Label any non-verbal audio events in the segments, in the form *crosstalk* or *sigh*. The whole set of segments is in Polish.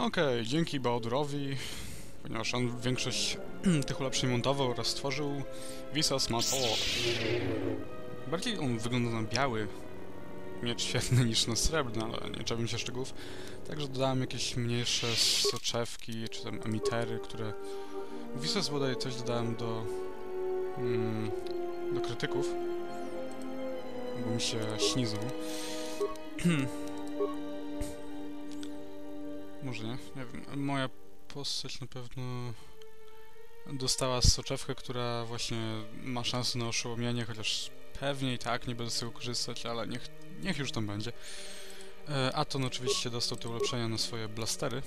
Okej, dzięki Baodurowi, ponieważ on większość *clears throat* tych ulepszeń montował oraz stworzył, Visas ma. Bardziej on wygląda na biały miecz świetny niż na srebrny, ale nie czepiam się szczegółów. Także dodałem jakieś mniejsze soczewki, czy tam emitery, które... Visas bodaj coś dodałem do... Mm, do krytyków. Bo mi się śnizył. *clears throat* Może nie, nie wiem. Moja postać na pewno dostała soczewkę, która właśnie ma szansę na oszołomienie, chociaż pewnie i tak nie będę z tego korzystać, ale niech, niech już tam będzie. E, Aton oczywiście dostał te ulepszenia na swoje blastery.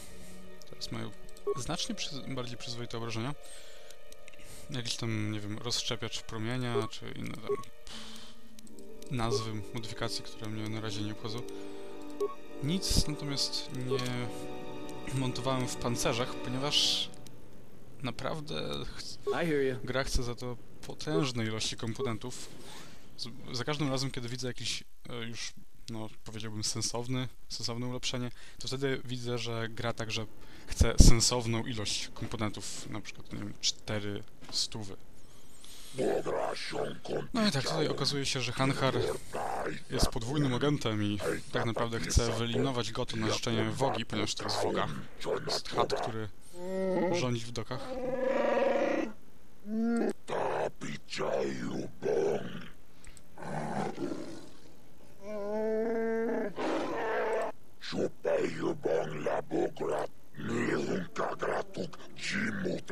Teraz mają znacznie bardziej przyzwoite obrażenia. Jakiś tam, nie wiem, rozszczepiacz promienia, czy inne tam nazwy modyfikacji, które mnie na razie nie obchodzą. Nic natomiast nie montowałem w pancerzach, ponieważ naprawdę gra chce za to potężne ilości komponentów. Z, za każdym razem, kiedy widzę jakiś e, już, no powiedziałbym, sensowny, sensowne ulepszenie, to wtedy widzę, że gra także chce sensowną ilość komponentów, na przykład, nie wiem, 4 stówy. No i tak tutaj okazuje się, że Hanhar jest podwójnym agentem i tak naprawdę chce wyeliminować go to na życzenie Wogi, ponieważ to jest Woga. Jest chat, który rządzi w dokach. Chupayubong labograt, gratuk,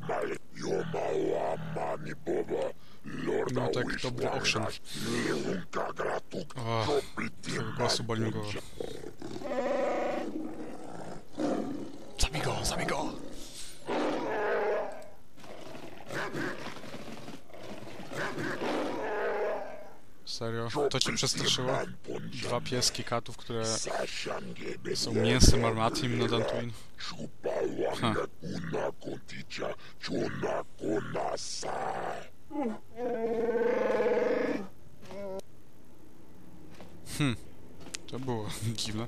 male, No tak, dobry gratuk, O, głosu boli mi głowa. Zabij go, zabij go! Serio? To cię przestraszyło? Dwa pieski katów, które są mięsem armatnim na Dantooine? Ha. Chupawanga konasa. To było *laughs* dziwne.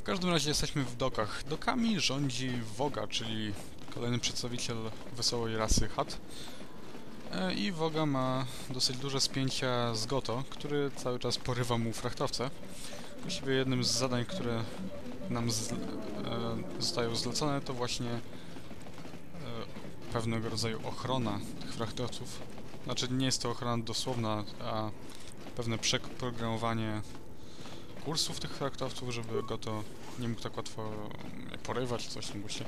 W każdym razie jesteśmy w dokach. Dokami rządzi Woga, czyli kolejny przedstawiciel wesołej rasy Hat. E, I Woga ma dosyć duże spięcia z Goto, który cały czas porywa mu frachtowce. Właściwie jednym z zadań, które nam e, zostają zlecone, to właśnie e, pewnego rodzaju ochrona tych frachtowców. Znaczy nie jest to ochrona dosłowna, a pewne przeprogramowanie kursów tych traktowców, żeby go to nie mógł tak łatwo porywać, coś w tym guście.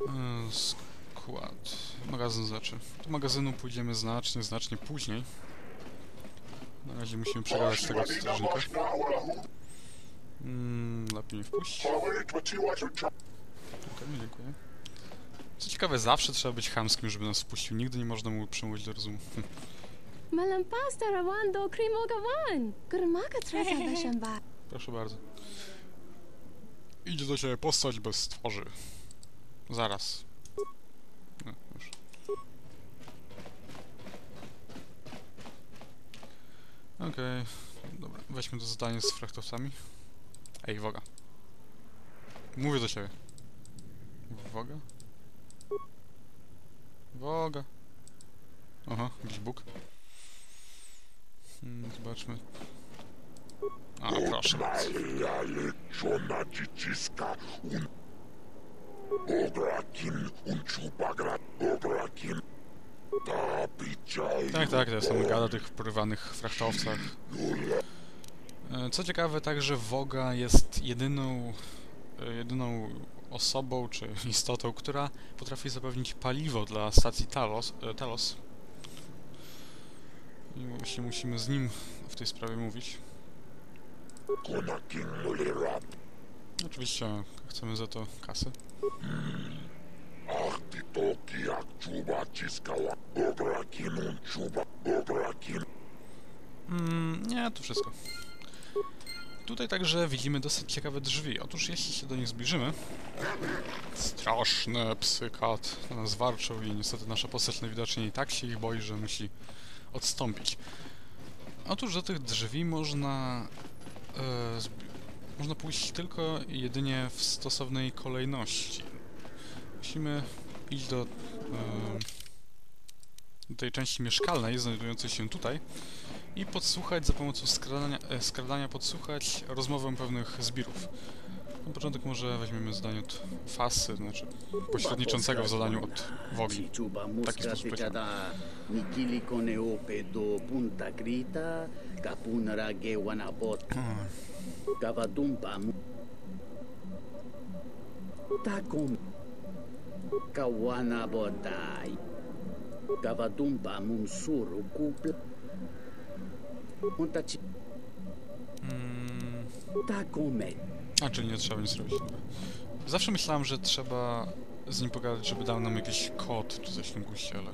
Yy, Skład. Magazyn znaczy. Do magazynu pójdziemy znacznie, znacznie później. Na razie musimy przegadać tego strażnika. Mm, lepiej nie wpuść. Okej, dziękuję. Co ciekawe, zawsze trzeba być chamskim, żeby nas wpuścił. Nigdy nie można mu przemówić do rozumu. *laughs* Malampas tarawan do krimogawan. Gurmaka trasa bashamba. Proszę bardzo. Idzie do ciebie postać bez twarzy. Zaraz. No, już. Okej, dobra. Weźmy to zadanie z frachtowcami. Ej, Woga. Mówię do ciebie. Woga? Woga. Aha, jakiś Bóg. Hmm, zobaczmy. A, proszę bardzo. Tak, tak, to jest gada tych porywanych frachtowcach. E, Co ciekawe, także Woga jest jedyną, e, jedyną osobą czy istotą, która potrafi zapewnić paliwo dla stacji Talos. e, Talos. I właśnie musimy z nim w tej sprawie mówić. Oczywiście chcemy za to kasy. Mm, nie, to wszystko. Tutaj także widzimy dosyć ciekawe drzwi. Otóż jeśli się do nich zbliżymy... Straszne psykat na nas warczą i niestety nasza postać najwidoczniej tak się ich boi, że musi odstąpić. Otóż do tych drzwi można e, można pójść tylko i jedynie w stosownej kolejności. Musimy iść do, em, do tej części mieszkalnej, znajdującej się tutaj i podsłuchać za pomocą skradania, e, skradania podsłuchać rozmowę pewnych zbirów. Na początek może weźmiemy zadanie od Fasy, znaczy pośredniczącego w zadaniu od Wogi. Taki sposób kapunara ge wanabot kavadumpa mum suru kupla Punta chi Mm, takome a, czyli nie trzeba nic. Dobra. Zawsze myślałem, że trzeba z nim pogadać, żeby dał nam jakiś kod czy coś w tym guście, ale...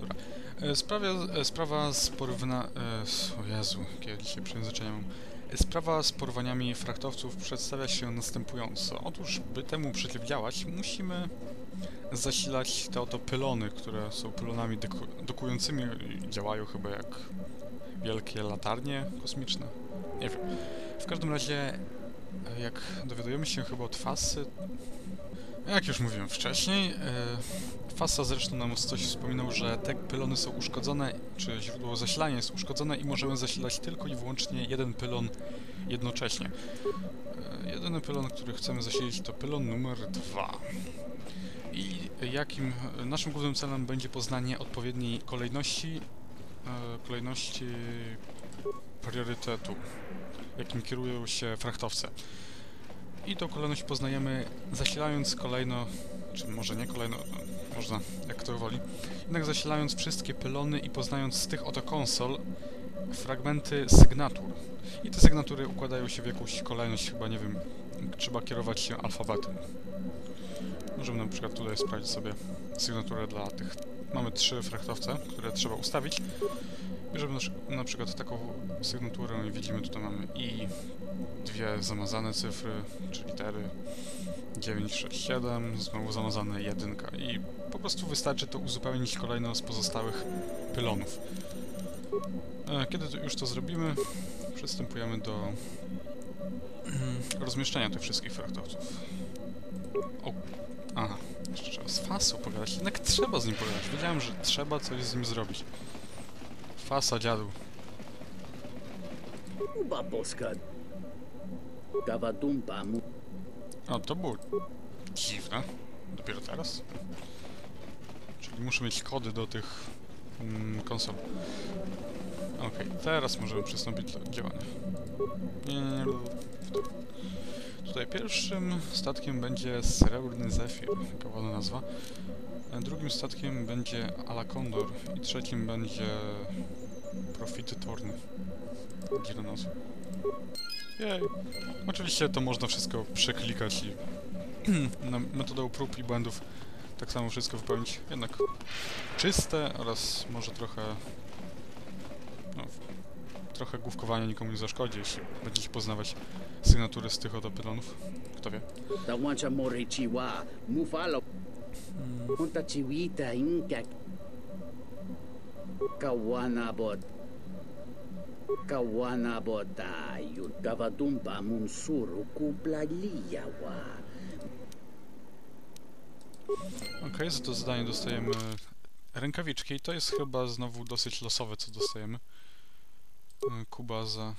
Dobra. E, Sprawia, e, sprawa z porówna... E, o Jezu, jakie ja dzisiaj przejęzyczenia mam. E, Sprawa z porwaniami frachtowców przedstawia się następująco. Otóż, by temu przeciwdziałać, musimy zasilać te oto pylony, które są pylonami doku- dokującymi działają chyba jak wielkie latarnie kosmiczne. Nie wiem. W każdym razie, jak dowiadujemy się chyba od Fasy, jak już mówiłem wcześniej, e, Fasa zresztą nam coś wspominał, że te pylony są uszkodzone, czy źródło zasilania jest uszkodzone i możemy zasilać tylko i wyłącznie jeden pylon jednocześnie. E, Jedyny pylon, który chcemy zasilić to pylon numer dwa. I jakim e, naszym głównym celem będzie poznanie odpowiedniej kolejności, e, kolejności priorytetu, jakim kierują się frachtowce. I tą kolejność poznajemy zasilając kolejno, czy może nie kolejno, no, można jak kto woli, jednak zasilając wszystkie pylony i poznając z tych oto konsol fragmenty sygnatur. I te sygnatury układają się w jakąś kolejność, chyba nie wiem, trzeba kierować się alfabetem. Możemy na przykład tutaj sprawdzić sobie sygnaturę dla tych. Mamy trzy frachtowce, które trzeba ustawić. Bierzemy na przykład taką sygnaturę i widzimy tutaj mamy i dwie zamazane cyfry, czy litery 9, 6, 7, znowu zamazane jedynka i po prostu wystarczy to uzupełnić kolejno z pozostałych pylonów. E, Kiedy już to zrobimy, przystępujemy do *clears throat* rozmieszczenia tych wszystkich fraktowców. O, aha, jeszcze trzeba z Fasą pogadać, jednak trzeba z nim pogadać. Wiedziałem, że trzeba coś z nim zrobić. Fasa, dziadu. Uba poska kavadumpa mu O, to było dziwne. Dopiero teraz? Czyli muszę mieć kody do tych mm, konsol. Okej, teraz możemy przystąpić do działania. Nie, nie, nie. Tutaj pierwszym statkiem będzie Srebrny Zephyr, jaka ładna nazwa. Drugim statkiem będzie Alakondor i trzecim będzie Profity Torny. Nazwa. Jej. Oczywiście to można wszystko przeklikać i *clears throat* metodą prób i błędów tak samo wszystko wypełnić. Jednak czyste oraz może trochę no, trochę główkowania nikomu nie zaszkodzi, jeśli będziecie poznawać sygnatury z tych oto pylonów. Kto wie. tawancha more chiwa mufalo punta chiwita inka kawanabot kawanabotayu kavadumpa mum suru kupla liyawa Okej, za to zadanie dostajemy rękawiczki i to jest chyba znowu dosyć losowe, co dostajemy. Y, Kuba za...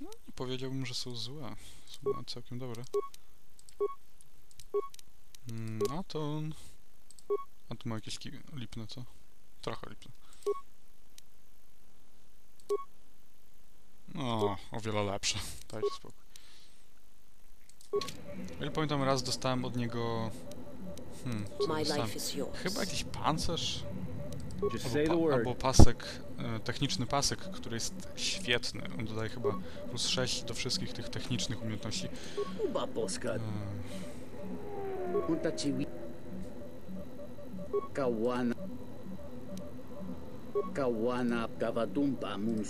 No, powiedziałbym, że są złe. Są całkiem dobre. Mm, a to... A tu ma jakieś ki- lipne, co? Trochę lipne. No, o wiele lepsze. Dajcie spokój. O ile pamiętam, raz dostałem od niego... Hmm, dostałem? Chyba jakiś pancerz? Albo, pa, albo pasek, e, techniczny pasek, który jest świetny. On dodaje chyba plus 6 do wszystkich tych technicznych umiejętności. uba poska E, kawana kawana mum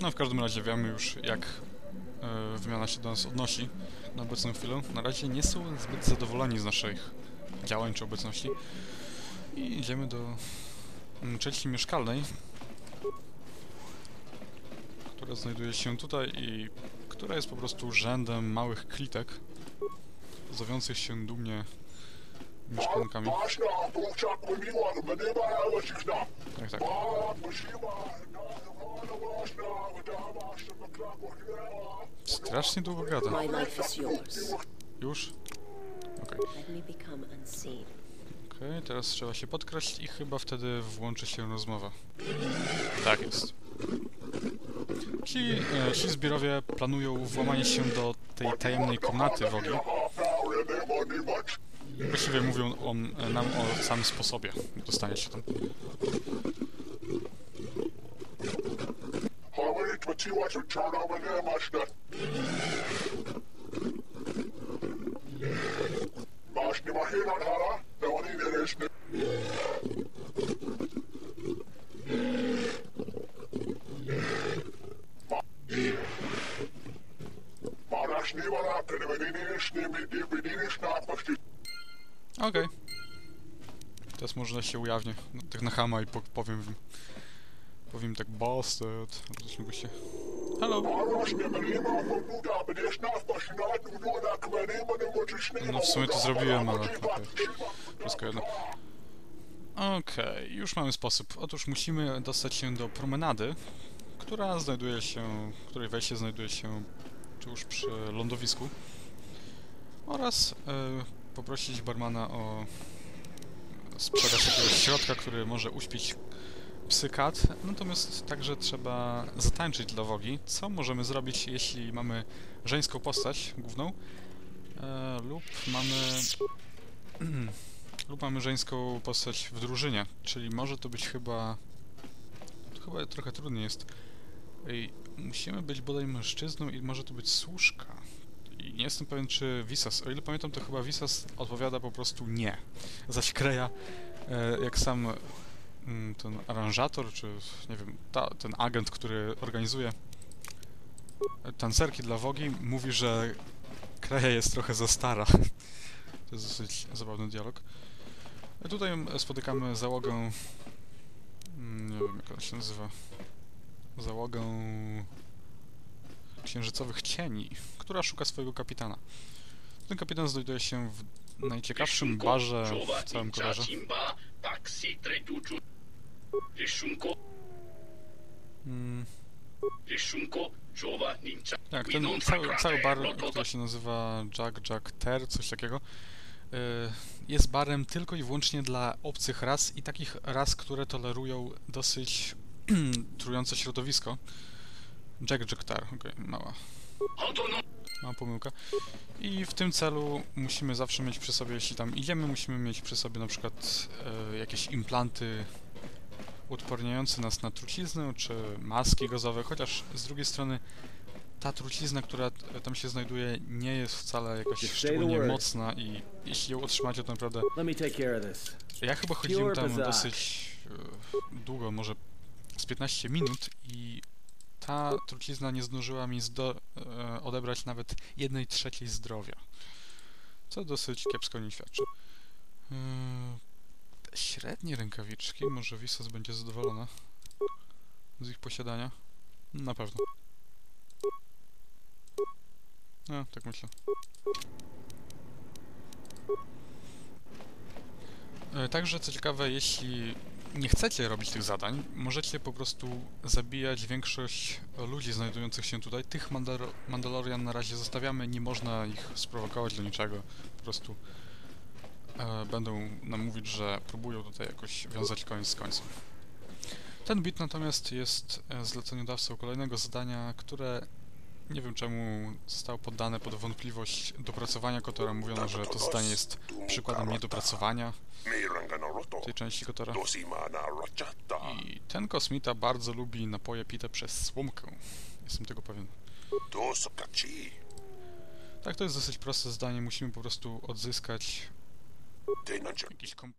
No w każdym razie wiemy już jak e, wymiana się do nas odnosi na obecną chwilę. Na razie nie są zbyt zadowoleni z naszych działań czy obecności. I idziemy do mm, części mieszkalnej, która znajduje się tutaj i która jest po prostu rzędem małych klitek, zowiących się dumnie mieszkankami. Awashikna. Tak, tak. Strasznie długo gada. Już? Okej. Unseen. Okej, teraz trzeba się podkraść i chyba wtedy włączy się rozmowa. Tak jest. Ci, e, ci zbiorowie planują włamanie się do tej tajemnej komnaty Wogi. Właściwie mówią o, nam o samym sposobie dostania się tam. Hawait, matiwa, chana, manemaashna. Maashni mahina hara, nawani nereshne. Marashni wala, penevenirishne, bedinishna, pashti. Okej. Teraz może się ujawnię. Tak na hama i po, powiem. Powiem tak bastard. coś tego się... Hello! No w sumie to zrobiłem, ale okej. Wszystko jedno. Okej, już mamy sposób. Otóż musimy dostać się do promenady, która znajduje się, której wejście znajduje się tuż przy lądowisku oraz e, poprosić barmana o sprzedaż jakiegoś środka, który może uśpić psykat, natomiast także trzeba zatańczyć dla Wogi, co możemy zrobić, jeśli mamy żeńską postać główną? E, lub mamy *clears throat* lub mamy żeńską postać w drużynie, czyli może to być chyba chyba trochę trudniej jest. Ej, musimy być bodaj mężczyzną i może to być służka. I nie jestem pewien czy Visas, o ile pamiętam to chyba Visas odpowiada po prostu nie. Zaś Kreja e, jak sam ten aranżator, czy nie wiem, ta, ten agent, który organizuje tancerki dla Wogi, mówi, że Kreja jest trochę za stara. To jest dosyć zabawny dialog. Tutaj spotykamy załogę... mm, Nie wiem, jak ona się nazywa. Załogę... Księżycowych Cieni, która szuka swojego kapitana. Ten kapitan znajduje się w najciekawszym barze w całym kolorze. Mm, tak, ten cały, cały bar, który się nazywa Jack Jack Ter, coś takiego, y, jest barem tylko i wyłącznie dla obcych ras i takich ras, które tolerują dosyć *clears throat* trujące środowisko. Jack Jack Ter, okej, mała. Mała pomyłka. I w tym celu musimy zawsze mieć przy sobie, jeśli tam idziemy, musimy mieć przy sobie na przykład e, jakieś implanty uodporniające nas na truciznę, czy maski gazowe, chociaż z drugiej strony ta trucizna, która t- tam się znajduje, nie jest wcale jakaś szczególnie mocna i jeśli ją otrzymacie, to naprawdę... Ja chyba chodziłem tam dosyć e, długo, może z 15 minut i ta trucizna nie zdążyła mi e, odebrać nawet jednej trzeciej zdrowia. Co dosyć kiepsko nie świadczy. Te średnie rękawiczki, może Visas będzie zadowolona z ich posiadania. Na pewno. No, tak myślę. E, Także, co ciekawe, jeśli nie chcecie robić tych zadań, możecie po prostu zabijać większość ludzi znajdujących się tutaj. Tych Mandaro- Mandalorian na razie zostawiamy, nie można ich sprowokować do niczego. Po prostu e, będą nam mówić, że próbują tutaj jakoś wiązać koniec z końcem. Ten bit natomiast jest e, zleceniodawcą kolejnego zadania, które nie wiem czemu zostało poddane pod wątpliwość dopracowania Kotora. Mówiono, że to zadanie jest przykładem niedopracowania tej części Kotora. I ten kosmita bardzo lubi napoje pite przez słomkę. Jestem tego pewien. Tak, to jest dosyć proste zdanie. Musimy po prostu odzyskać jakiś komp...